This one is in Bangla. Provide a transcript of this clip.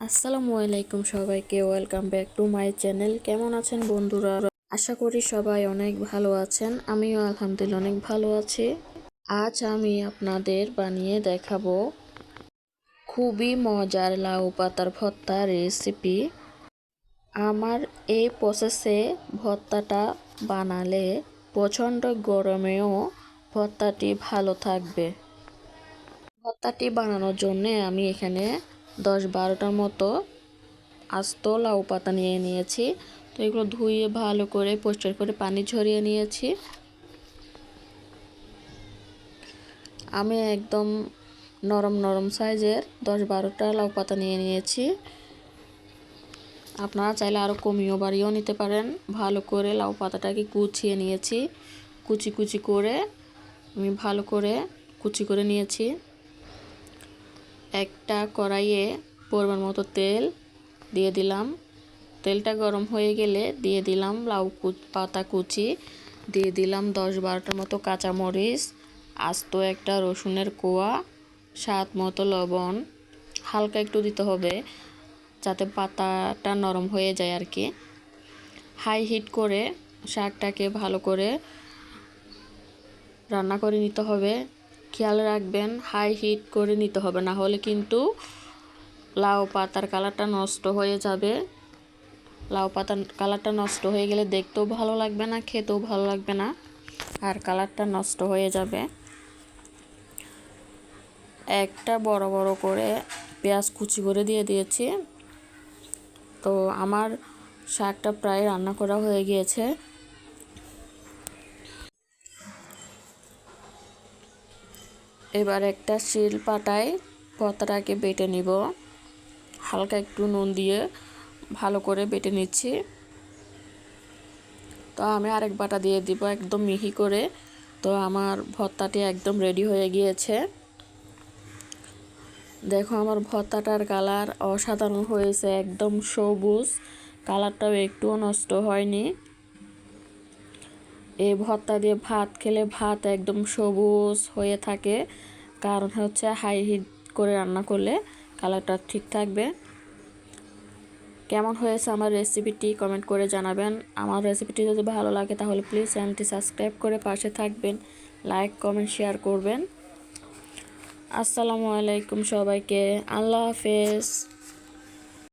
আসসালামু আলাইকুম সবাইকে, welcome back to my channel. কেমন আছেন বন্ধুরা? আশা করি সবাই অনেক ভালো আছেন। আমিও আলহামদুলিল্লাহ অনেক ভালো আছি। আজ আমি আপনাদের বানিয়ে দেখাবো খুবই মজার লাউ পাতার ভর্তা রেসিপি আমার এই প্রসেসে ভর্তাটা বানালে প্রচণ্ড গরমেও ভর্তাটি ভালো থাকবে। ভর্তাটি বানানোর জন্য আমি এখানে দশ বারোটার মতো আস্ত লাউ পাতা নিয়ে নিয়েছি। তো এগুলো ধুয়ে ভালো করে পরিষ্কার করে পানি ঝরিয়ে নিয়েছি। আমি একদম নরম নরম সাইজের দশ বারোটা লাউ পাতা নিয়ে নিয়েছি। আপনারা চাইলে আরও কমিয়েও বাড়িয়েও নিতে পারেন। ভালো করে লাউ পাতাটাকে কুচিয়ে নিয়েছি। কুচি কুচি করে আমি ভালো করে কুচি করে নিয়েছি। একটা কড়াইয়ে পরিমাণ মতো তেল দিয়ে দিলাম। তেলটা গরম হয়ে গেলে দিয়ে দিলাম লাউ পাতা কুচি, দিয়ে দিলাম দশ বারোটার মতো কাঁচামরিচ, আস্ত একটা রসুনের কোয়া, স্বাদ মতো লবণ। হালকা একটু দিতে হবে যাতে পাতাটা নরম হয়ে যায় আর কি। হাই হিট করে শাকটাকে ভালো করে রান্না করে নিতে হবে। খেয়াল রাখবেন হাই হিট করে নিতে হবে, না হলে কিন্তু লাউ পাতার কালারটা নষ্ট হয়ে যাবে। লাউ পাতার কালারটা নষ্ট হয়ে গেলে দেখতেও ভালো লাগবে না, খেতেও ভালো লাগবে না, আর কালারটা নষ্ট হয়ে যাবে। একটা বড় বড় করে পেঁয়াজ কুচি করে দিয়ে দিয়েছি। তো আমার শাকটা প্রায় রান্না করা হয়ে গিয়েছে। এবার একটা শিল পাটায় পতাটাকে বেটে নিব। হালকা একটু নুন দিয়ে ভালো করে বেটে নিচ্ছি। তো আমি আরেক বাটা দিয়ে দিব একদম মিহি করে। তো আমার ভর্তাটি একদম রেডি হয়ে গিয়েছে। দেখো আমার ভর্তাটার কালার অসাধারণ হয়েছে, একদম সবুজ। কালারটাও একটুও নষ্ট হয়নি। এই ভর্তা দিয়ে ভাত খেলে ভাত একদম সবুজ হয়ে থাকে। কারণ হচ্ছে হাই হিট করে রান্না করলে কালারটা ঠিক থাকবে। কেমন হয়েছে আমার রেসিপিটি কমেন্ট করে জানাবেন। আমার রেসিপিটি যদি ভালো লাগে তাহলে প্লিজ চ্যানেলটি সাবস্ক্রাইব করে পাশে থাকবেন। লাইক, কমেন্ট, শেয়ার করবেন। আসসালামু আলাইকুম সবাইকে। আল্লাহ হাফেজ।